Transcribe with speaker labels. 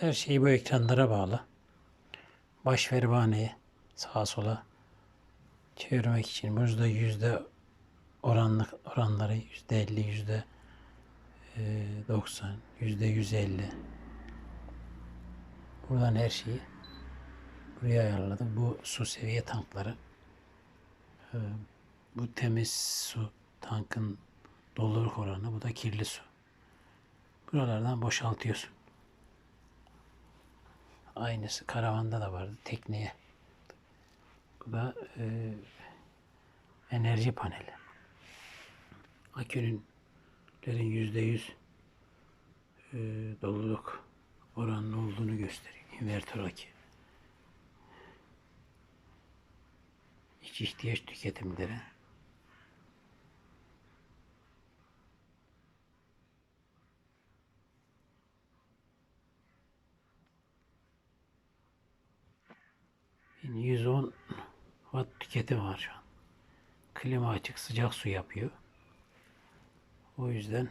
Speaker 1: Her şey bu ekranlara bağlı. Baş pervaneyi sağa sola çevirmek için burada yüzde oranlık oranları yüzde elli yüzde e, doksan yüzde yüz elli buradan her şeyi buraya ayarladım. Bu su seviye tankları. E, bu temiz su tankın doluluk oranı. Bu da kirli su. Buralardan boşaltıyorsun. Aynısı karavanda da vardı tekneye. Bu da e, enerji paneli. Akünün yüzde yüz e, doluluk oranının olduğunu gösteriyor. İnvertör akü. İç ihtiyaç tüketimleri. 110 watt tüketim var şu an. Klima açık sıcak su yapıyor. O yüzden